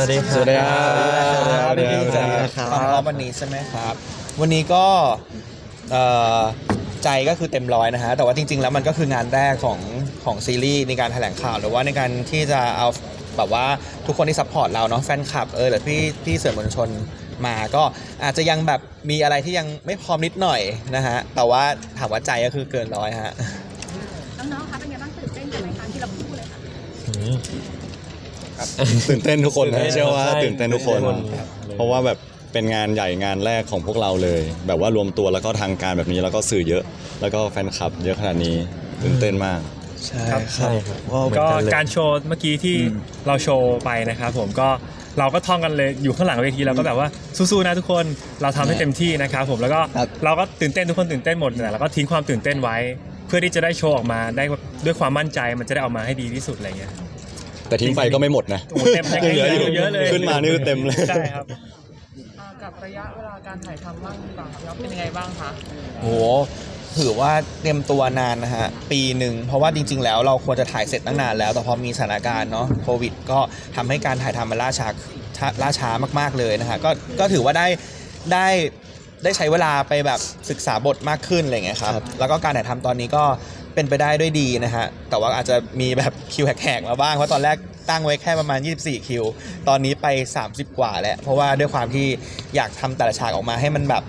วัสดีครับสวัสดีครับสวัสดีครับสวัสดีครับความพร้อมวันนี้ใช่ไหมครับ วันนี้ก็เอ่อใจก็คือเต็มร้อยนะฮะ แต่ว่าจริง ๆ แล้วมันก็คืองานแรกของของซีรีส์ในการแถลงข่าวหรือว่าในการที่จะเอาแบบว่าทุกคนที่ซัพพอร์ตเราเนาะแฟนคลับเออหรือพี่พี่สื่อมวลชนมาก็อาจจะยังแบบมีอะไรที่ยังไม่พร้อมนิดหน่อยนะฮะ แต่ว่าถามว่าใจก็คือเกินร้อยฮะน้องๆคะเป็นไงบ้างตื่นเต้นกันไหมคะที่เราพูดเลยค่ะ ตื่นเต้นทุกคนตื่นนะเต้นเชื่อว่าใช่ตื่นเต้นทุกคนตื่นเต้นทุกคนครับเพราะว่าแบบเป็นงานใหญ่งานแรกของพวกเราเลย แบบว่ารวมตัวแล้วก็ทางการแบบนี้แล้วก็สื่อเยอะ แล้วก็แฟนคลับ เยอะขนาดนี้ตื่นเต้นมากใช่ครับใช่ครับเหมือนก็กันเลยการโชว์เมื่อกี้ที่เราโชว์ไปนะครับผมก็เราก็ท่องกันเลยอยู่ข้างหลังเวทีเราก็แบบว่าสู้ๆนะทุกคนเราทำให้เต็มที่นะครับผมแล้วก็ครับเราก็ตื่นเต้นทุกคนตื่นเต้นหมดแต่เราก็ทิ้งความตื่นเต้นไว้ เพื่อที่จะได้โชว์ออกมาได้ด้วยความมั่นใจมันจะได้ออกมาให้ดีที่สุดอะไรเงี้ย แต่ทิ้งไปก็ไม่หมดนะโอ้โหเต็มยังยังเหลืออยู่เยอะเลย ขึ้นมานี่คือเต็มเลย ใช่ครับ อ่ากับระยะเวลาการถ่ายทำบ้างดีกว่าครับเป็นยังไงบ้างคะโหถือว่าเตรียมตัวนานนะฮะ ปีหนึ่ง เพราะว่าจริง ๆ แล้วเราควรจะถ่ายเสร็จตั้งนานแล้ว แต่พอมีสถานการณ์เนาะโควิด ก็ทำให้การถ่ายทำมันล่าช้าช้าล่าช้ามาก ๆ เลยนะฮะก็ก็ถือว่าได้ได้ ได้ใช้เวลาไปแบบศึกษาบทมากขึ้นอะไรอย่างเงี้ยครับ แล้วก็การถ่ายทำตอนนี้ก็เป็นไปได้ด้วยดีนะฮะแต่ว่าอาจจะมีแบบคิวแหกๆมาบ้างเพราะตอนแรกตั้งไว้แค่ประมาณ 24 คิว ตอนนี้ไป 30 กว่าแล้ว เพราะว่าด้วยความที่อยากทำแต่ละฉากออกมาให้มันแบบ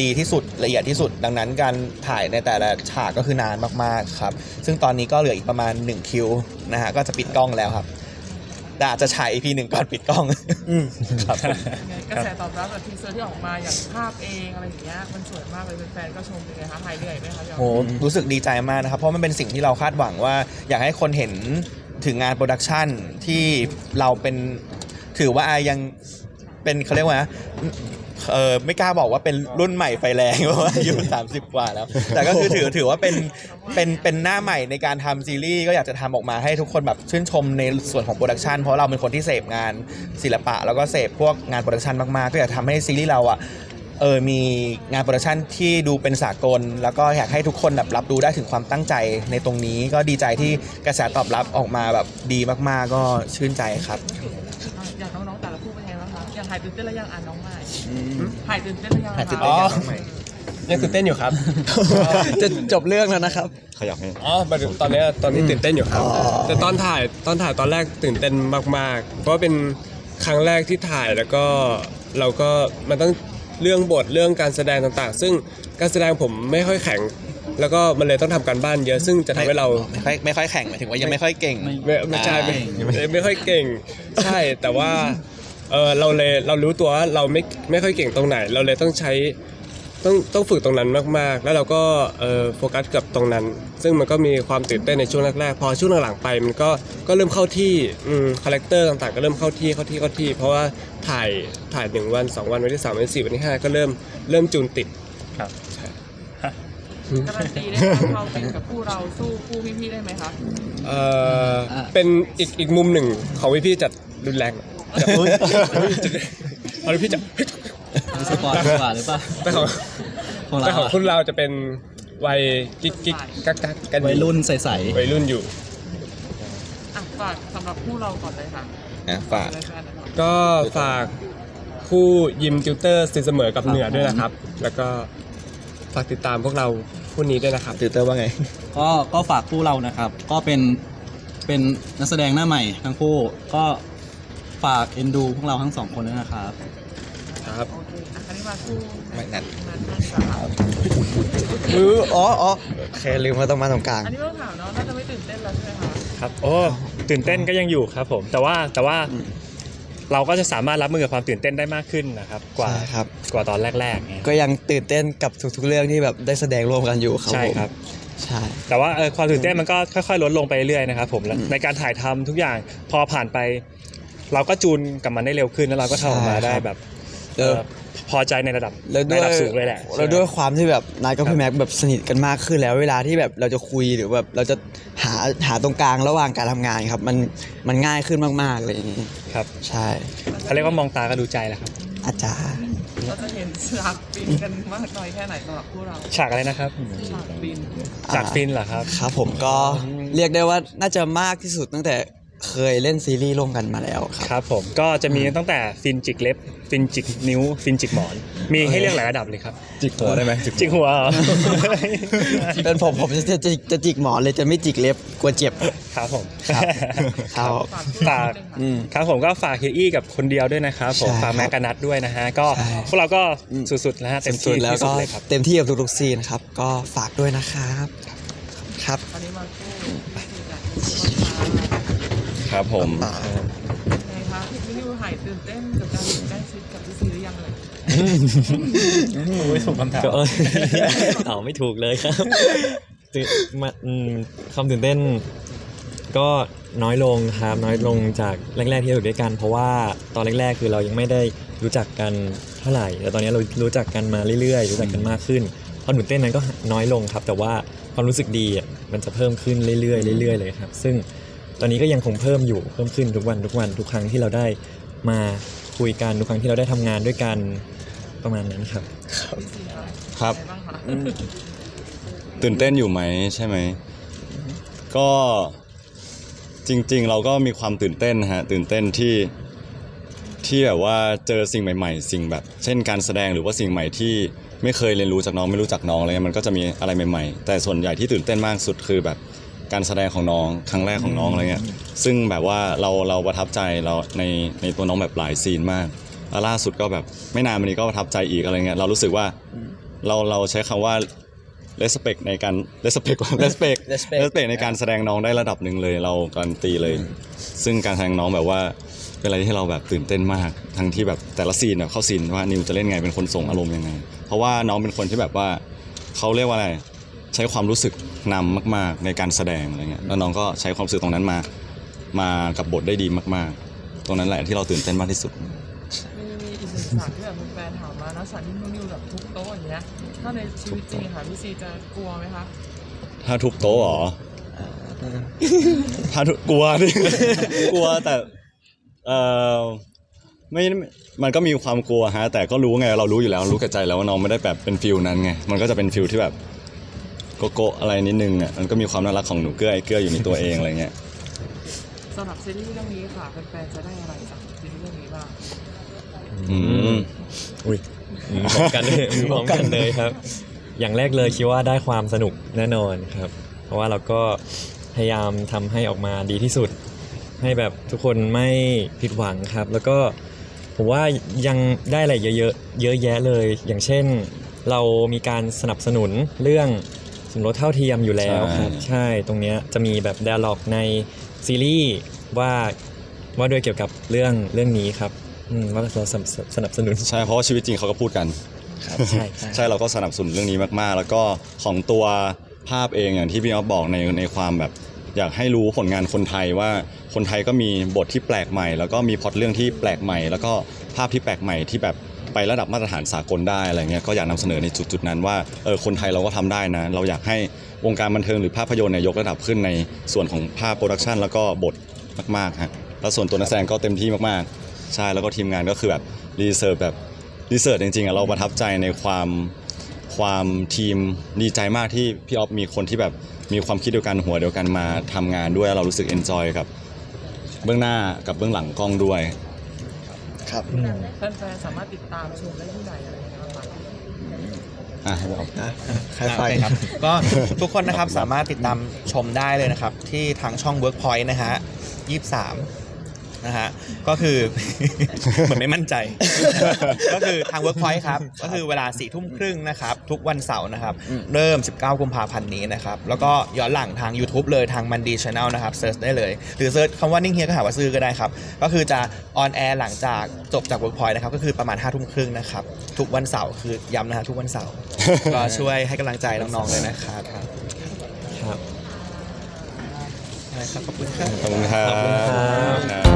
ดีที่สุดละเอียดที่สุด ดังนั้นการถ่ายในแต่ละฉากก็คือนานมากๆครับซึ่งตอนนี้ก็เหลืออีกประมาณ 1 คิวนะฮะก็จะปิดกล้องแล้วครับ แต่อาจจะฉาย EP หนึ่งก่อนปิดกล้องครับผม ยังไงกระแสตอบรับจากทีเซอร์ที่ออกมาอย่างภาพเองอะไรอย่างเงี้ยมันสวยมากเลยแฟนๆก็ชมเป็นไงคะหายเหนื่อยไหมคะยอมโหรู้สึกดีใจมากนะครับ เพราะมันเป็นสิ่งที่เราคาดหวังว่า อยากให้คนเห็นถึงงานโปรดักชันที่เราเป็นถือว่ายังเป็นเขาเรียกว่าไงนะ เออไม่กล้าบอกว่าเป็นรุ่นใหม่ไฟแรงเพราะว่าอายุ30 กว่าแล้ว แต่ก็คือถือถือว่าเป็นเป็นเป็นหน้าใหม่ในการทำซีรีส์ก็อยากจะทำออกมาให้ทุกคนแบบชื่นชมในส่วนของโปรดักชันเพราะเราเป็นคนที่เสพงานศิลปะ แล้วก็เสพพวกงานโปรดักชันมากๆ ก็อยากทำให้ซีรีส์เราอะเออมีงานโปรดักชันที่ดูเป็นสากล แล้วก็อยากให้ทุกคนแบบรับรู้ได้ถึงความตั้งใจในตรงนี้ ก็ดีใจที่กระแสตอบรับออกมาแบบดีมากๆ ก็ชื่นใจครับ อย่างน้องๆแต่ละคู่เป็นไงบ้างคะอ ย่างหายตื่นเต้นแล้วยังอ่านน้องใหม่หายตื่นเต้นแล้วยังหายตื่นคะเต้นยังน้องใหม่ยังตื่นเต้นอยู่ครับ จะจบเรื่องแล้วนะครับ ขยับให้อ๋อหมายถึงตอนเนี้ยตอนนี้ตื่นเต้นอยู่ครับ แต่ตอนถ่ายตอนถ่ายตอนแรกตื่นเต้นมาก ๆ เพราะว่าเป็นครั้งแรกที่ถ่ายแล้วก็เราก็มันต้องเรื่องบทเรื่องการแสดงต่างๆ ซึ่งการแสดงผมไม่ค่อยแข็ง แล้วก็มันเลยต้องทำการบ้านเยอะซึ่งจะทำให้เราไม่ค่อยไม่ค่อยแข่งหมายถึงว่ายังไม่ค่อยเก่ง ไม่ไม่ใช่ไม่ไม่ไม่ค่อยเก่ง ใช่แต่ว่า เออเราเลยเรารู้ตัวว่าเราไม่ไม่ค่อยเก่งตรงไหน เราเลยต้องใช้ต้องต้องฝึกตรงนั้นมากๆ แล้วเราก็เออโฟกัสกับตรงนั้น ซึ่งมันก็มีความตื่นเต้นในช่วงแรกๆ พอช่วงหลังๆไปมันก็ก็เริ่มเข้าที่อืมคาแรคเตอร์ต่างๆ ก็เริ่มเข้าที่เข้าที่เข้าที่ เพราะว่าถ่ายถ่ายหนึ่งวันสองวันวันที่สามวันที่สี่วันที่ห้าก็เริ่มเริ่มจูนติดครับการันตีได้ไหมคะเราเป็นกับคู่เราสู้คู่พี่ๆได้ไหมคะเออเป็นอีกอีกมุมหนึ่งของพี่ๆจัดรุนแรง จะเอาพี่จะสปอร์ตดีกว่าหรือเปล่าแต่ของของแต่เราของอะคุณเราจะเป็นวัยกิ๊กกิ๊กกักกักกันอวัยรุ่นใสวัยรุ่นอยู่ อะฝากสำหรับคู่เราก่อนเลยค่ะนะฝาก แฟนๆนะครับ ก็ฝากคู่ยิมติวเตอร์สินเสมอกับเหนือด้วยนะครับ แล้วก็ฝากติดตามพวกเราคู่นี้ด้วยนะครับ ติวเตอร์ว่าไง ๆก็ก็ฝากคู่เรานะครับ ก็เป็นเป็นนักแสดงหน้าใหม่ทั้งคู่ ก็ ฝากเอ็นดูพวกเราทั้งสองคนด้วยนะครับ ครับโอเคอะคราวนี้มาคู่ไม่นัดนันนั่นค่ะมืออ๋ออ๋อแค่ลืมว่าต้องมาตรงกลาง อันนี้ไม่ต้องถามเนาะน่าจะไม่ตื่นเต้นแล้วใช่ไหมคะครับโอ้ตื่นเต้นก็ยังอยู่ครับผม แต่ว่าแต่ว่าเราก็จะสามารถรับมือกับความตื่นเต้นได้มากขึ้นนะครับ กว่าใช่ครับ กว่าตอนแรกๆเนี่ยก็ยังตื่นเต้นกับทุกๆเรื่องที่แบบได้แสดงร่วมกันอยู่ครับใช่ผมครับ ใช่ แต่ว่าเอ่อความตื่นเต้นมันก็ค่อยๆลดลงไปเรื่อยๆนะครับผมและในการถ่ายทำทุกอย่างพอผ่านไป เราก็จูนกับมันได้เร็วขึ้นแล้วเราก็ทำออกมาได้แบบเออเอ่อพอใจในระดับแล้วในด้วยระดับสูงเลยแหละแล้วด้วยความที่แบบนายกับครับพี่แม็กแบบสนิทกันมากขึ้นแล้วเวลาที่แบบเราจะคุยหรือแบบเราจะหาหาตรงกลางระหว่างการทำงานครับ มันมันง่ายขึ้นมากๆเลยอย่างนี้ครับใช่เขาเรียกว่ามองตาก็ดูใจแหละครับอาจารย์ เราจะเห็นฉากฟินกันมากน้อยแค่ไหนสำหรับคู่เราฉากอะไรนะครับฉากฟิน ฉากฟินเหรอครับ ครับผมก็เรียกได้ว่าน่าจะมากที่สุดตั้งแต่ เคยเล่นซีรีส์ร่วมกันมาแล้วครับ ครับผมก็จะมีตั้งแต่ฟินจิกเล็บฟินจิกนิ้วฟินจิกหมอน มีให้เลือกหลายระดับเลยครับ จิกหัวได้ไหมจิกหัวเหรอ เป็นผมผมจะจะจะจะจิกหมอนเลยจะไม่จิกเล็บกลัวเจ็บครับผมครับครับ ฝากอืม ครับผมก็ฝากเฮียอี้กับคนเดียวด้วยนะครับผมใช่ฝากแมกกานัทด้วยนะฮะก็ใช่ พวกเราก็อืมสุดๆแล้วฮะเต็มสุที่ดๆแล้วที่สุก็ดเลยครับ เต็มที่กับทุกๆซีนครับ ก็ฝากด้วยนะครับ ครับอันนี้มาคู่ที่อยาก ครับผมอ่าไงคะพี่นิวหายตื่นเต้นกับการอยู่ใกล้ชิดกับพี่ซีหรือยังเลยโอ้ยถูกคำถามก็เอาไม่ถูกเลยครับตื่นมาอืมความตื่นเต้น ก็น้อยลงครับน้อยลงจากแรกๆที่เราอยู่ด้วยกัน เพราะว่าตอนแรกๆคือเรายังไม่ได้รู้จักกันเท่าไหร่ แต่ตอนนี้เรารู้จักกันมาเรื่อยๆ รู้จักกันมากขึ้นความตื่นเต้นนั้นก็น้อยลงครับ แต่ว่าความรู้สึกดีอะมันจะเพิ่มขึ้นเรื่อยๆเรื่อยๆเลยครับ ซึ่ง ตอนนี้ก็ยังคงเพิ่มอยู่เพิ่มขึ้นทุกวันทุกวันทุกครั้งที่เราได้มาคุยกันทุกครั้งที่เราได้ทำงานด้วยกันประมาณนั้นครับพี่ซีคะครับไงบ้างคะตื่นเต้นอยู่ไหมใช่ไหม ก็จริง ๆ เราก็มีความตื่นเต้นนะฮะตื่นเต้นที่ที่แบบว่าเจอสิ่งใหม่ ๆ สิ่งแบบ เช่นการแสดงหรือว่าสิ่งใหม่ที่ไม่เคยเรียนรู้จากน้องไม่รู้จักน้องอะไรเงี้ยมันก็จะมีอะไรใหม่ ๆ แต่ส่วนใหญ่ที่ตื่นเต้นมากสุดคือแบบ การแสดงของน้องครั้งแรกของน้องอะไรเงี้ยซึ่งแบบว่าเราเราประทับใจเราในในตัวน้องแบบหลายซีนมากแล้วล่าสุดก็แบบไม่นานมานี้ก็ประทับใจอีกอะไรเงี้ยเรารู้สึกว่าเราเราใช้คำว่า respect ในการ respect respect Respect respect ในการแสดงน้องได้ระดับหนึ่งเลยเราการันตีเลย ซึ่งการแสดงน้องแบบว่าเป็นอะไรที่เราแบบตื่นเต้นมาก ทั้งที่แบบแต่ละซีนแบบเข้าซีนว่านิวจะเล่นไงเป็นคนส่งอารมณ์ยังไง เพราะว่าน้องเป็นคนที่แบบว่าเขาเรียกว่าอะไร ใช้ความรู้สึกนำมาก ๆ ในการแสดงอะไรเงี้ยแล้วน้องก็ใช้ความรู้สึกตรงนั้นมา มากับบทได้ดีมาก ๆ ตรงนั้นแหละที่เราตื่นเต้นมากที่สุด มีมีอีกหนึ่งฉากที่แบบแฟนๆถามมานะฉากที่นิวแบบทุบโต๊ะอย่างเงี้ยถ้าในชีวิตจริงค่ะพี่ซีจะกลัวไหมคะถ้าทุบโต๊ะเหรอ ถ้าทุบกลัวดิ กลัวแต่เออไม่มันก็มีความกลัวฮะ แต่ก็รู้ไงเรารู้อยู่แล้วรู้กับใจแล้วว่าน้องไม่ได้แบบเป็นฟิลนั้นไงมันก็จะเป็นฟิลที่แบบ โกโก้อะไรนิดนึงอะมันก็มีความน่ารักของหนูเกื้อไอ้เกื้ออยู่ในตัวเองอะไรเงี้ยสำหรับซีรีส์เรื่องนี้ค่ะแฟนๆจะได้อะไรจากซีรีส์เรื่องนี้บ้างอืมอุ้ยอืมพร้อมกันเลยพร้อมกันเลยครับ อย่างแรกเลยคิดว่าได้ความสนุกแน่นอนครับ เพราะว่าเราก็พยายามทำให้ออกมาดีที่สุด ให้แบบทุกคนไม่ผิดหวังครับ แล้วก็ผมว่ายังได้อะไรเยอะๆเยอะแยะเลย อย่างเช่น เรามีการสนับสนุนเรื่อง สมรสเท่าเทียมอยู่แล้วครับใช่ตรงเนี้ยจะมีแบบ d ด a l ล็อกในซีรีส์ว่าว่าด้วยเกี่ยวกับเรื่องเรื่องนี้ครับอืมว่าเราสนับสนับสนุน ใช่เพราะว่าชีวิตจริงเขาก็พูดกัน ครับใช่ใช่ ใช่เราก็สนับสนุนเรื่องนี้มากๆ แล้วก็ของตัวภาพเองอย่างที่พี่อ๊อฟบอกในในความแบบ อยากให้รู้ผลงานคนไทยว่าคนไทยก็มีบทที่แปลกใหม่ แล้วก็มีพล็อตเรื่องที่แปลกใหม่ แล้วก็ภาพที่แปลกใหม่ที่แบบ ไประดับมาตรฐานสากลได้อะไรเงี้ยก็อยากนำเสนอในจุดจุดๆนั้นว่าเออคนไทยเราก็ทำได้นะ เราอยากให้วงการบันเทิงหรือภาพยนตร์เนี่ยยกระดับขึ้นในส่วนของภาพโปรดักชันแล้วก็บทมากๆฮะแล้วส่วนตัวนักแสดงก็เต็มที่มากๆ ใช่แล้วก็ทีมงานก็คือแบบรีเสิร์ชแบบรีเสิร์ชจริงๆอะเราประทับใจในความความทีมดีใจมากที่พี่ออฟมีคนที่แบบมีความคิดเดียวกันหัวเดียวกันมาทำงานด้วยเรารู้สึกเอนจอยกับเบื้องหน้ากับเบื้องหลังกล้องด้วย ครับแฟนๆสามารถติดตามชมได้ที่ไหนอะไรอย่างเงี้ยบ้างคะอะให้พี่ออฟใครไฟโอเคครับ ก็ทุกคนนะครับสามารถติดตามชมได้เลยนะครับ ที่ทางช่อง Workpoint นะฮะ 23 นะฮะก็คือ เหมือนไม่มั่นใจ ก็คือทาง Workpoint ครับ ก็คือเวลา4ทุ่มครึ่งนะครับ ทุกวันเสาร์นะครับเริ่ม 19 กุมภาพันธ์นี้นะครับ แล้วก็ย้อนหลังทาง YouTube เลยทางมันดีช n แนลนะครับเซิร์ชได้เลย หรือเซิร์ชคำว่านิ่งเฮียก็หาว่าซื้อก็ได้ครับ ก็คือจะออนแอร์หลังจากจบจาก Workpoint นะครับ ก็คือประมาณ5ทุ่มครึ่งนะครับ ทุกวันเสาร์คือย้ำนะฮะทุกวันเสาร์ ก็ช่วยให้กำลังใจน้องๆเลยนะครับครับได้ครับ ขอบคุณครับ ขอบคุณครับ